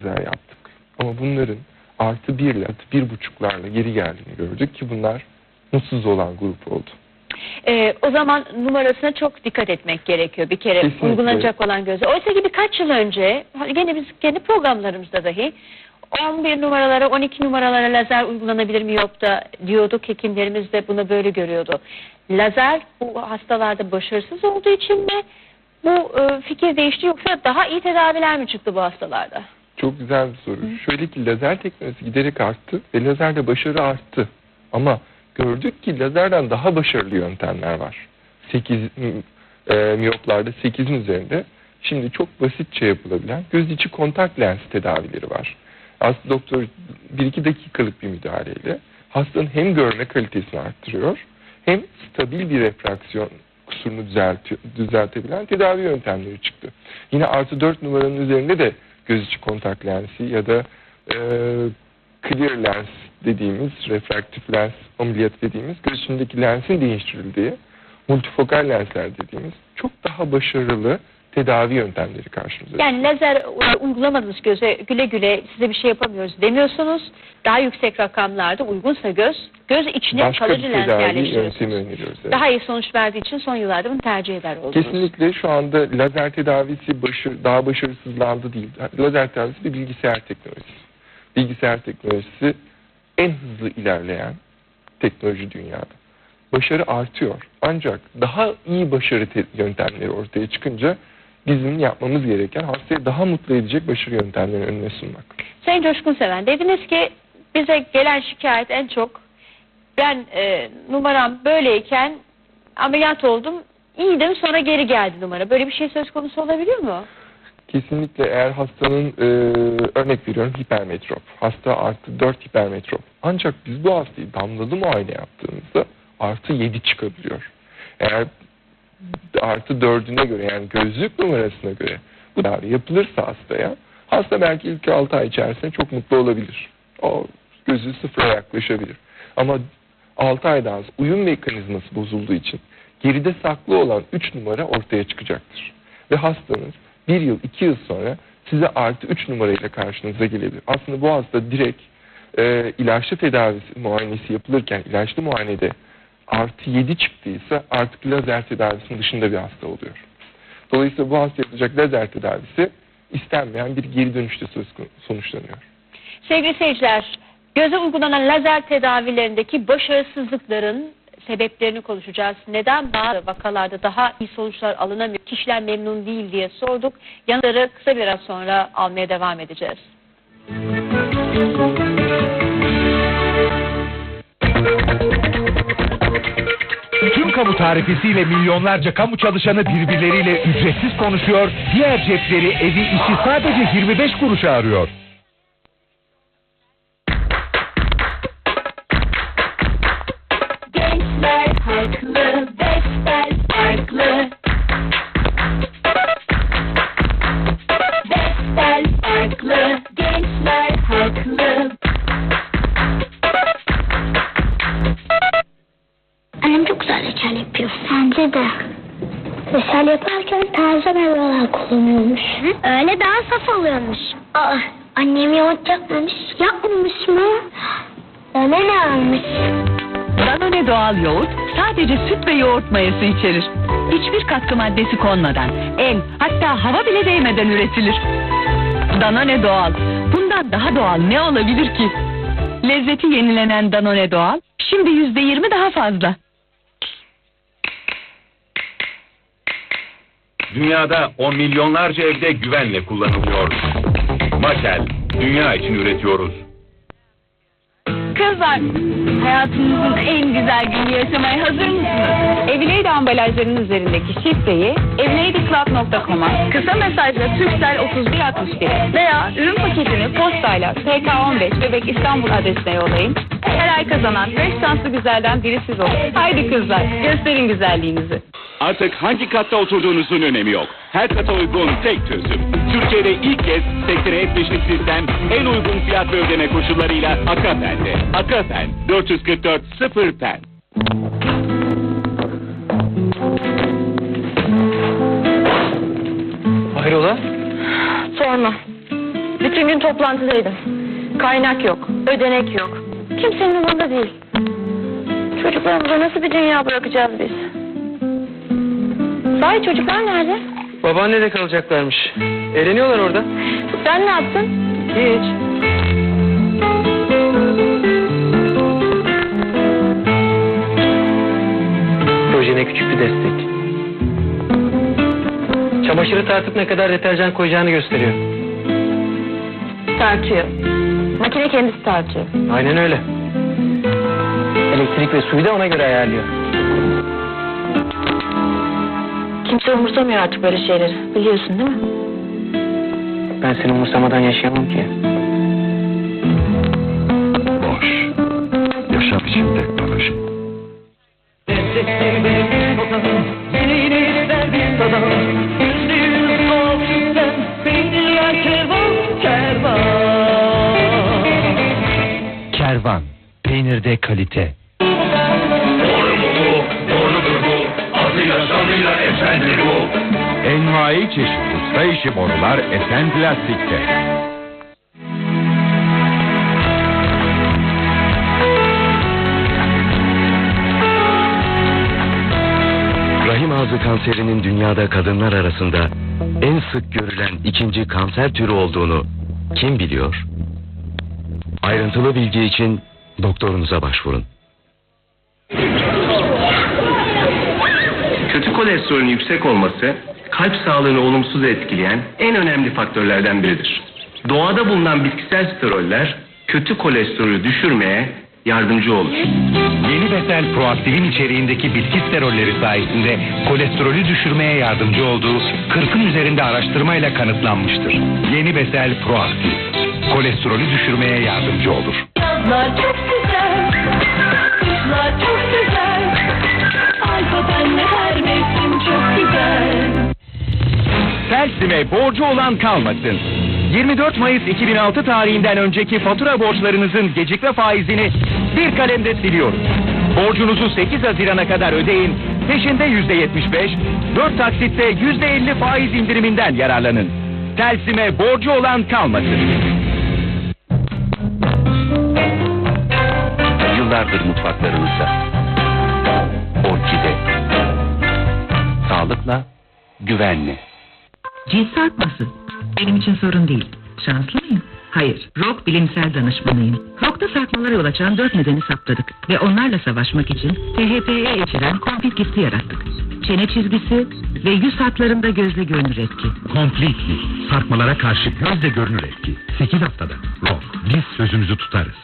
güzel yaptık. Ama bunların artı birle, artı bir buçuklarla geri geldiğini gördük ki bunlar mutsuz olan grup oldu. Ee, o zaman numarasına çok dikkat etmek gerekiyor bir kere Kesinlikle. uygulanacak olan göze. Oysa ki birkaç yıl önce gene biz kendi programlarımızda dahi 11 numaralara 12 numaralara lazer uygulanabilir mi yok da diyorduk hekimlerimiz de bunu böyle görüyordu. Lazer bu hastalarda başarısız olduğu için mi bu e, fikir değişti yoksa daha iyi tedaviler mi çıktı bu hastalarda? Çok güzel bir soru. Şöyle ki lazer teknolojisi giderek arttı ve lazerde başarı arttı. Ama gördük ki lazerden daha başarılı yöntemler var. 8 e, miyoplarda 8'in üzerinde şimdi çok basitçe yapılabilen göz içi kontak lens tedavileri var. Aslında doktor 1-2 dakikalık bir müdahaleyle hastanın hem görme kalitesini arttırıyor hem stabil bir refraksiyon kusurunu düzeltiyor, düzeltebilen tedavi yöntemleri çıktı. Yine artı 4 numaranın üzerinde de göz içi kontak lensi ya da e, clear lens dediğimiz refraktif lens ameliyat dediğimiz göz içindeki lensin değiştirildiği multifokal lensler dediğimiz çok daha başarılı tedavi yöntemleri karşımıza. Yani lazer uygulamadığınız göze güle güle size bir şey yapamıyoruz demiyorsunuz. Daha yüksek rakamlarda uygunsa göz, göz içine Başka kalıcı lens yerleştiriyorsunuz. öneriyoruz. evet. Daha iyi sonuç verdiği için son yıllarda bunu tercih eder oldunuz. Kesinlikle şu anda lazer tedavisi başarı, daha başarısızlandı değil. Lazer tedavisi bir bilgisayar teknolojisi. Bilgisayar teknolojisi en hızlı ilerleyen teknoloji dünyada. Başarı artıyor. Ancak daha iyi başarı te- yöntemleri ortaya çıkınca bizim yapmamız gereken hastayı daha mutlu edecek başarı yöntemlerini önüne sunmak. Sayın Coşkun Seven, dediniz ki bize gelen şikayet en çok ben e, numaram böyleyken ameliyat oldum, iyiydim sonra geri geldi numara. Böyle bir şey söz konusu olabiliyor mu? Kesinlikle eğer hastanın e, örnek veriyorum hipermetrop. Hasta artı 4 hipermetrop. Ancak biz bu hastayı damlalı muayene yaptığımızda artı 7 çıkabiliyor. Eğer artı 4'üne göre yani gözlük numarasına göre bu tedavi yapılırsa hastaya hasta belki ilk 6 ay içerisinde çok mutlu olabilir. O gözü sıfıra yaklaşabilir. Ama 6 aydan sonra uyum mekanizması bozulduğu için geride saklı olan 3 numara ortaya çıkacaktır. Ve hastanız bir yıl, iki yıl sonra size artı 3 numarayla karşınıza gelebilir. Aslında bu hasta direkt e, ilaçlı tedavisi muayenesi yapılırken ilaçlı muayenede artı 7 çıktıysa artık lazer tedavisinin dışında bir hasta oluyor. Dolayısıyla bu hasta yapılacak lazer tedavisi istenmeyen bir geri dönüşte sonuçlanıyor. Sevgili seyirciler, göze uygulanan lazer tedavilerindeki başarısızlıkların sebeplerini konuşacağız. Neden bazı vakalarda daha iyi sonuçlar alınamıyor, kişiler memnun değil diye sorduk. Yanıtları kısa biraz sonra almaya devam edeceğiz. Tüm kamu tarifesiyle milyonlarca kamu çalışanı birbirleriyle ücretsiz konuşuyor, diğer cepleri, evi, işi sadece 25 kuruşa arıyor. Gençler haklı, Vestel farklı. Vestel farklı, gençler haklı. Reçel yaparken taze meyveler kullanıyormuş. Öyle daha saf oluyormuş. Aa, annem yoğurt yapmamış. Yapmamış mı? Ona ne almış? Danone doğal yoğurt sadece süt ve yoğurt mayası içerir. Hiçbir katkı maddesi konmadan, el hatta hava bile değmeden üretilir. Danone doğal. Bundan daha doğal ne olabilir ki? Lezzeti yenilenen Danone doğal şimdi yüzde yirmi daha fazla. Dünyada on milyonlarca evde güvenle kullanılıyor. Maşel, dünya için üretiyoruz. Kızlar, hayatınızın en güzel günü yaşamaya hazır mısınız? Evleydi ambalajlarının üzerindeki şifreyi evleydiclub.com'a kısa mesajla Türksel 3161 veya ürün paketini postayla TK15 Bebek İstanbul adresine yollayın. Her ay kazanan 5 şanslı güzelden biri siz olun. Haydi kızlar gösterin güzelliğinizi. Artık hangi katta oturduğunuzun önemi yok. Her kata uygun tek çözüm. Türkiye'de ilk kez sektöre etmişlik sistem en uygun fiyat ve ödeme koşullarıyla Akapen'de. Akapen 444 0 pen. Sorma. Bütün Bütün gün toplantıdaydım. Kaynak yok, ödenek yok. Kimsenin umurunda değil. Çocuklarımıza nasıl bir dünya bırakacağız biz? Sahi çocuklar nerede? Babaannede kalacaklarmış. Eğleniyorlar orada. Sen ne yaptın? Hiç. Projene küçük bir destek. Çamaşırı tartıp ne kadar deterjan koyacağını gösteriyor. Tartıyor. Makine kendisi tartıyor. Aynen öyle. Elektrik ve suyu da ona göre ayarlıyor. Kimse umursamıyor artık böyle şeyleri. Biliyorsun değil mi? Ben seni umursamadan yaşayamam ki. Boş. Yaşam için teknoloji. Kervan. Peynirde kalite. Envai çeşit usta işi borular Esen Plastik'te. Rahim ağzı kanserinin dünyada kadınlar arasında en sık görülen ikinci kanser türü olduğunu kim biliyor? Ayrıntılı bilgi için doktorunuza başvurun. Kötü kolesterolün yüksek olması kalp sağlığını olumsuz etkileyen en önemli faktörlerden biridir. Doğada bulunan bitkisel steroller kötü kolesterolü düşürmeye yardımcı olur. Yeni Besel Proaktif'in içeriğindeki bitki sterolleri sayesinde kolesterolü düşürmeye yardımcı olduğu 40'ın üzerinde araştırmayla kanıtlanmıştır. Yeni Besel Proaktif. Kolesterolü düşürmeye yardımcı olur. Yazlar Telsime borcu olan kalmasın. 24 Mayıs 2006 tarihinden önceki fatura borçlarınızın gecikme faizini bir kalemde siliyoruz. Borcunuzu 8 Haziran'a kadar ödeyin. Peşinde %75, 4 taksitte %50 faiz indiriminden yararlanın. Telsime borcu olan kalmasın. Yıllardır mutfaklarınızda. Orkide. Sağlıkla, güvenli. Cins artması. Benim için sorun değil. Şanslı mıyım? Hayır. Rock bilimsel danışmanıyım. Rock'ta sarkmalara yol açan dört nedeni saptadık. Ve onlarla savaşmak için THP'ye içeren komplik gisti yarattık. Çene çizgisi ve yüz hatlarında gözle görünür etki. Completely. Sarkmalara karşı gözle görünür etki. 8 haftada. Rock. Biz sözümüzü tutarız.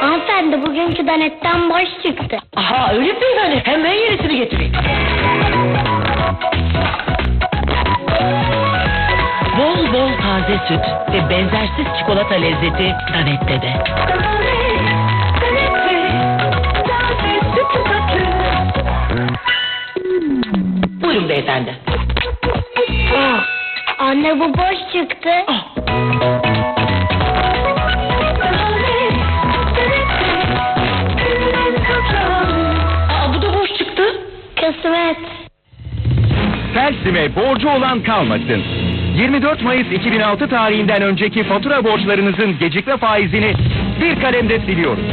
Hanımefendi bugünkü denetten boş çıktı. Aha öyle mi yani? Hemen yenisini getireyim. Bol bol taze süt ve benzersiz çikolata lezzeti Danette'de de. Buyurun beyefendi. Aa, anne bu boş çıktı. Aa, Telsime borcu olan kalmasın. 24 Mayıs 2006 tarihinden önceki fatura borçlarınızın gecikme faizini bir kalemde siliyoruz.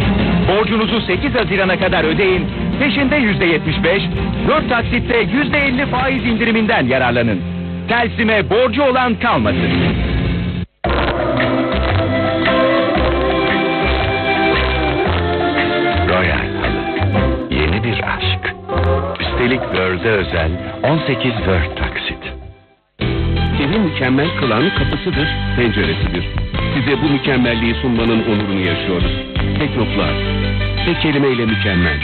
Borcunuzu 8 Haziran'a kadar ödeyin. Peşinde %75, 4 taksitte %50 faiz indiriminden yararlanın. Telsime borcu olan kalmasın. Word'e özel 18 Word taksit. Evi mükemmel kılan kapısıdır, penceresidir. Size bu mükemmelliği sunmanın onurunu yaşıyoruz. Teknoplar. Tek kelimeyle mükemmel.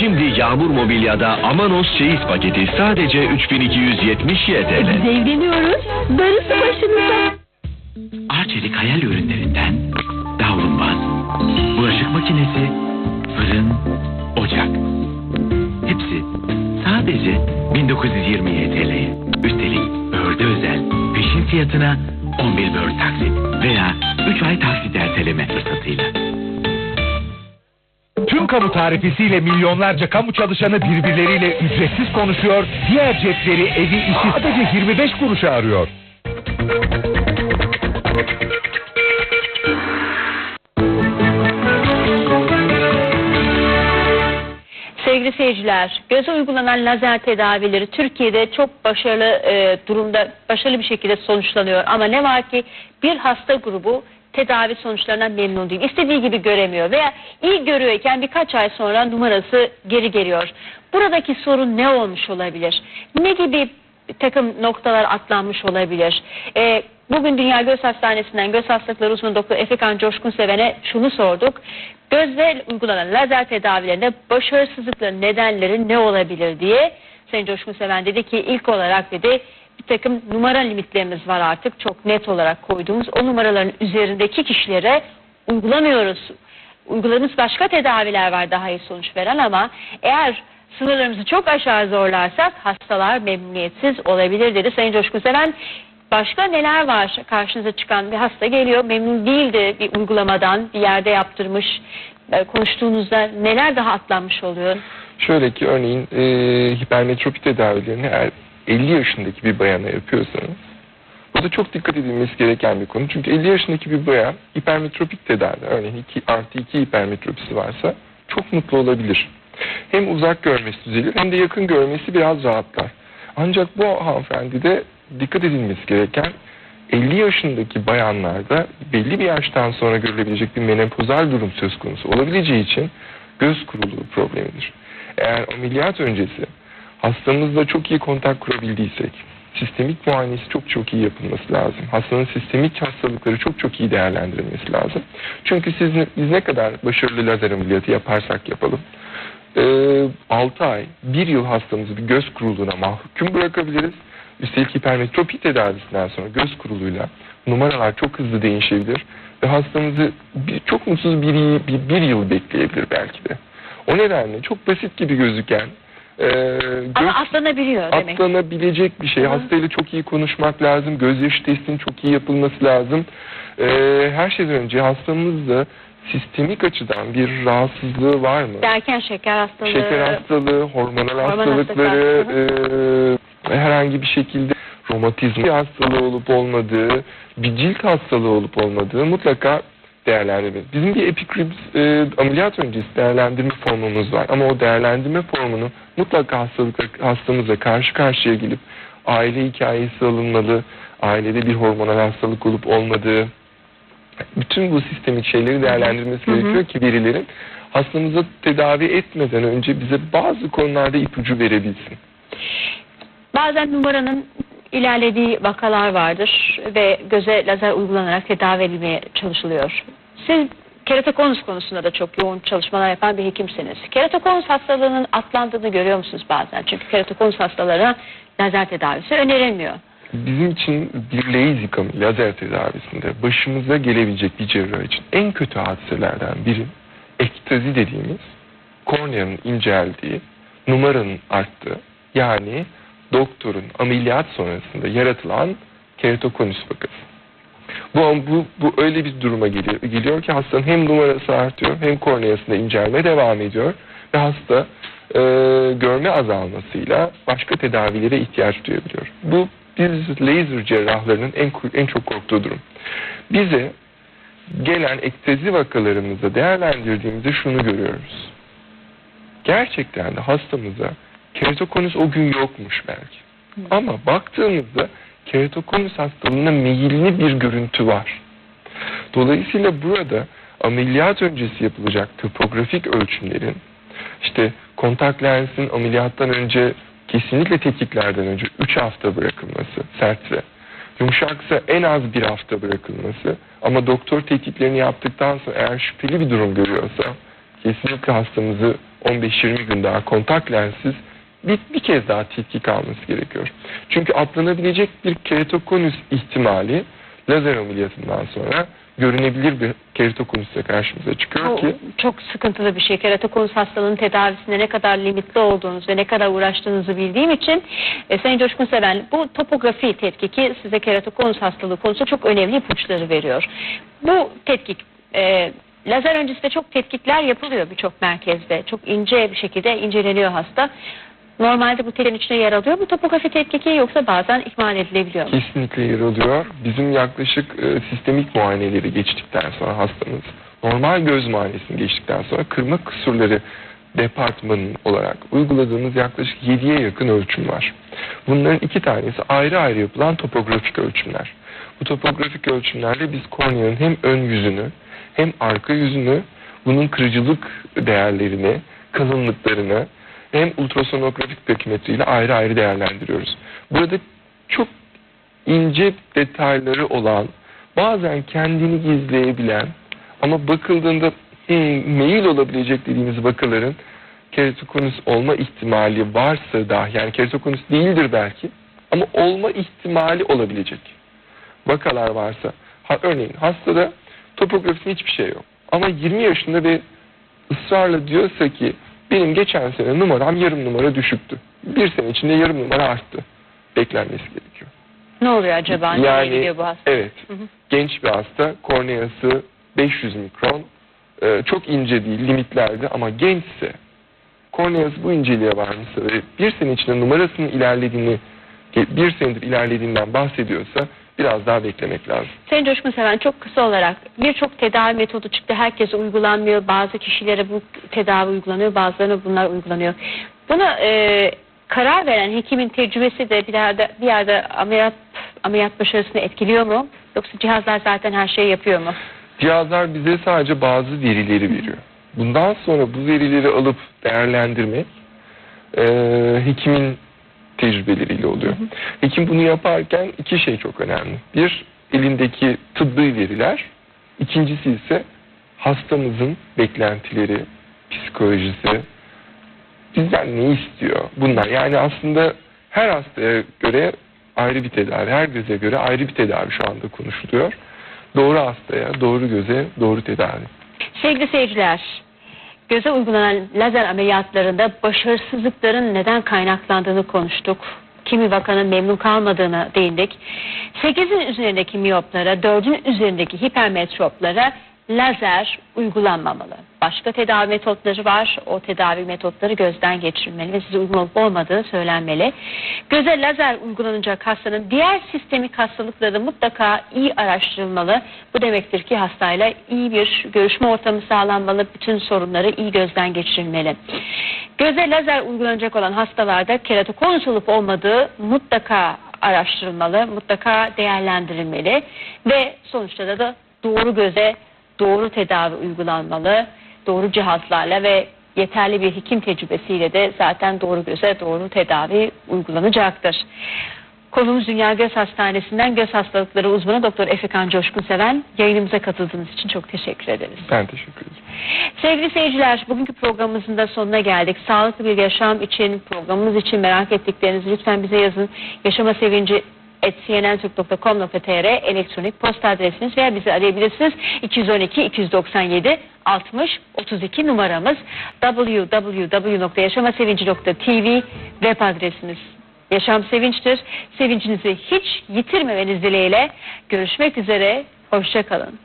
Şimdi Yağmur Mobilya'da Amanos çeyiz paketi sadece 3270 YTL. Evleniyoruz. Darısı başınıza. Arçelik hayal ürünlerinden davlumbaz, bulaşık makinesi, fırın, ocak. Hepsi sadece 1920 YTL'ye. Üstelik börde özel peşin fiyatına 11 bör taksit veya 3 ay taksit erteleme fırsatıyla. Tüm kamu tarifesiyle milyonlarca kamu çalışanı birbirleriyle ücretsiz konuşuyor, diğer cepleri evi işi sadece 25 kuruşa arıyor. Sevgili seyirciler, göze uygulanan lazer tedavileri Türkiye'de çok başarılı e, durumda, başarılı bir şekilde sonuçlanıyor. Ama ne var ki bir hasta grubu tedavi sonuçlarından memnun değil. İstediği gibi göremiyor veya iyi görüyorken birkaç ay sonra numarası geri geliyor. Buradaki sorun ne olmuş olabilir? Ne gibi takım noktalar atlanmış olabilir? E, bugün Dünya Göz Hastanesi'nden göz hastalıkları uzmanı doktor Efekan Coşkun Seven'e şunu sorduk. Gözle uygulanan lazer tedavilerinde başarısızlıkların nedenleri ne olabilir diye Sayın Coşkun Seven dedi ki ilk olarak dedi bir takım numara limitlerimiz var artık çok net olarak koyduğumuz o numaraların üzerindeki kişilere uygulamıyoruz. Uyguladığımız başka tedaviler var daha iyi sonuç veren ama eğer sınırlarımızı çok aşağı zorlarsak hastalar memnuniyetsiz olabilir dedi Sayın Coşkun Seven. Başka neler var karşınıza çıkan bir hasta geliyor memnun değildi bir uygulamadan bir yerde yaptırmış e, konuştuğunuzda neler daha atlanmış oluyor? Şöyle ki örneğin e, hipermetropi tedavilerini eğer 50 yaşındaki bir bayana yapıyorsanız bu da çok dikkat edilmesi gereken bir konu. Çünkü 50 yaşındaki bir bayan hipermetropik tedavi örneğin 2 artı 2 hipermetropisi varsa çok mutlu olabilir. Hem uzak görmesi düzelir hem de yakın görmesi biraz rahatlar. Ancak bu hanımefendide dikkat edilmesi gereken 50 yaşındaki bayanlarda belli bir yaştan sonra görülebilecek bir menopozal durum söz konusu olabileceği için göz kuruluğu problemidir. Eğer ameliyat öncesi hastamızla çok iyi kontak kurabildiysek, sistemik muayenesi çok çok iyi yapılması lazım. Hastanın sistemik hastalıkları çok çok iyi değerlendirilmesi lazım. Çünkü siz biz ne kadar başarılı lazer ameliyatı yaparsak yapalım, 6 ay, 1 yıl hastamızı bir göz kuruluğuna mahkum bırakabiliriz. Üstelik hipermetropi tedavisinden sonra göz kuruluğuyla numaralar çok hızlı değişebilir ve hastamızı bir, çok mutsuz bir, bir, bir yıl bekleyebilir belki de. O nedenle çok basit gibi gözüken e, Ama göz- atlanabiliyor demek. atlanabilecek bir şey. Hastayla çok iyi konuşmak lazım. Gözyaşı testinin çok iyi yapılması lazım. Ee, her şeyden önce hastamızda sistemik açıdan bir rahatsızlığı var mı? Derken şeker hastalığı, Şeker hastalığı, hormonal Hormon hastalıkları, hastalıkları, e, herhangi bir şekilde romatizma hastalığı olup olmadığı, bir cilt hastalığı olup olmadığı mutlaka değerlendirmeliyiz. Bizim bir epikribs e, ameliyat öncesi değerlendirme formumuz var. Ama o değerlendirme formunu mutlaka hastalıkla, hastamızla karşı karşıya gelip aile hikayesi alınmalı, ailede bir hormonal hastalık olup olmadığı, bütün bu sistemik şeyleri değerlendirmesi gerekiyor ki birilerin hastamızı tedavi etmeden önce bize bazı konularda ipucu verebilsin. Bazen numaranın ilerlediği vakalar vardır ve göze lazer uygulanarak tedavi edilmeye çalışılıyor. Siz keratokonus konusunda da çok yoğun çalışmalar yapan bir hekimsiniz. Keratokonus hastalığının atlandığını görüyor musunuz bazen? Çünkü keratokonus hastalarına lazer tedavisi önerilmiyor. Bizim için bir ameliyat, lazer tedavisinde başımıza gelebilecek bir cerrah için en kötü hadiselerden biri ektazi dediğimiz korneanın inceldiği, numaranın arttığı yani doktorun ameliyat sonrasında yaratılan keratokonus vakası. Bu, bu, bu öyle bir duruma geliyor, geliyor ki hastanın hem numarası artıyor hem korneasında incelme devam ediyor ve hasta e, görme azalmasıyla başka tedavilere ihtiyaç duyabiliyor. Bu biz laser cerrahlarının en, en çok korktuğu durum. Bize gelen ektazi vakalarımızda değerlendirdiğimizde şunu görüyoruz. Gerçekten de hastamıza keratokonus o gün yokmuş belki. Ama baktığımızda keratokonus hastalığına meyilli bir görüntü var. Dolayısıyla burada ameliyat öncesi yapılacak topografik ölçümlerin işte kontak lensin ameliyattan önce kesinlikle tetkiklerden önce 3 hafta bırakılması sertse yumuşaksa en az bir hafta bırakılması ama doktor tetkiklerini yaptıktan sonra eğer şüpheli bir durum görüyorsa kesinlikle hastamızı 15-20 gün daha kontak lensiz bir, bir kez daha tetkik alması gerekiyor. Çünkü atlanabilecek bir keratokonus ihtimali lazer ameliyatından sonra görünebilir bir keratokonusla karşımıza çıkıyor Bu ki çok sıkıntılı bir şey. Keratokonus hastalığının tedavisinde ne kadar limitli olduğunuzu ve ne kadar uğraştığınızı bildiğim için e, Sayın Coşkun Seven bu topografi tetkiki size keratokonus hastalığı konusunda çok önemli ipuçları veriyor. Bu tetkik e, lazer öncesinde çok tetkikler yapılıyor birçok merkezde. Çok ince bir şekilde inceleniyor hasta. Normalde bu tetkiklerin içine yer alıyor mu topografi tetkiki yoksa bazen ihmal edilebiliyor mu? Kesinlikle yer alıyor. Bizim yaklaşık e, sistemik muayeneleri geçtikten sonra hastamız normal göz muayenesini geçtikten sonra kırma kusurları departmanı olarak uyguladığımız yaklaşık 7'ye yakın ölçüm var. Bunların iki tanesi ayrı ayrı yapılan topografik ölçümler. Bu topografik ölçümlerle biz korneanın hem ön yüzünü hem arka yüzünü bunun kırıcılık değerlerini, kalınlıklarını hem ultrasonografik dökümetre ile ayrı ayrı değerlendiriyoruz. Burada çok ince detayları olan, bazen kendini gizleyebilen ama bakıldığında hmm, meyil olabilecek dediğimiz vakaların keratokonus olma ihtimali varsa dahi, yani keratokonus değildir belki ama olma ihtimali olabilecek vakalar varsa, ha, örneğin hastada topografisinde hiçbir şey yok ama 20 yaşında ve ısrarla diyorsa ki benim geçen sene numaram yarım numara düşüktü. Bir sene içinde yarım numara arttı. Beklenmesi gerekiyor. Ne oluyor acaba? Nereye Yani gidiyor bu hasta? evet Hı hı. genç bir hasta korneası 500 mikron e, çok ince değil limitlerde ama gençse korneası bu inceliğe varmışsa ve bir sene içinde numarasının ilerlediğini bir senedir ilerlediğinden bahsediyorsa biraz daha beklemek lazım. Sayın Coşkun Seven çok kısa olarak birçok tedavi metodu çıktı. Herkese uygulanmıyor. Bazı kişilere bu tedavi uygulanıyor. Bazılarına bunlar uygulanıyor. Buna e, karar veren hekimin tecrübesi de bir yerde, bir yerde ameliyat, ameliyat başarısını etkiliyor mu? Yoksa cihazlar zaten her şeyi yapıyor mu? Cihazlar bize sadece bazı verileri veriyor. Bundan sonra bu verileri alıp değerlendirmek e, hekimin tecrübeleriyle oluyor. Hekim bunu yaparken iki şey çok önemli. Bir, elindeki tıbbi veriler. İkincisi ise hastamızın beklentileri, psikolojisi, bizden ne istiyor bunlar. Yani aslında her hastaya göre ayrı bir tedavi, her göze göre ayrı bir tedavi şu anda konuşuluyor. Doğru hastaya, doğru göze, doğru tedavi. Sevgili seyirciler, göze uygulanan lazer ameliyatlarında başarısızlıkların neden kaynaklandığını konuştuk. Kimi vakanın memnun kalmadığına değindik. 8'in üzerindeki miyoplara, 4'ün üzerindeki hipermetroplara lazer uygulanmamalı. Başka tedavi metotları var. O tedavi metotları gözden geçirilmeli ve size uygun olup olmadığı söylenmeli. Göze lazer uygulanacak hastanın diğer sistemik hastalıkları mutlaka iyi araştırılmalı. Bu demektir ki hastayla iyi bir görüşme ortamı sağlanmalı. Bütün sorunları iyi gözden geçirilmeli. Göze lazer uygulanacak olan hastalarda keratokonus olup olmadığı mutlaka araştırılmalı, mutlaka değerlendirilmeli ve sonuçta da, doğru göze doğru tedavi uygulanmalı, doğru cihazlarla ve yeterli bir hekim tecrübesiyle de zaten doğru göze doğru tedavi uygulanacaktır. Konumuz Dünya Göz Hastanesi'nden göz hastalıkları uzmanı Doktor Efekan Coşkun Seven. Yayınımıza katıldığınız için çok teşekkür ederiz. Ben teşekkür ederim. Sevgili seyirciler, bugünkü programımızın da sonuna geldik. Sağlıklı bir yaşam için, programımız için merak ettiklerinizi lütfen bize yazın. Yaşama sevinci cnntürk.com.tr elektronik posta adresiniz veya bizi arayabilirsiniz. 212 297 60 32 numaramız www.yaşamasevinci.tv web adresimiz. Yaşam sevinçtir. Sevincinizi hiç yitirmemeniz dileğiyle görüşmek üzere. Hoşçakalın.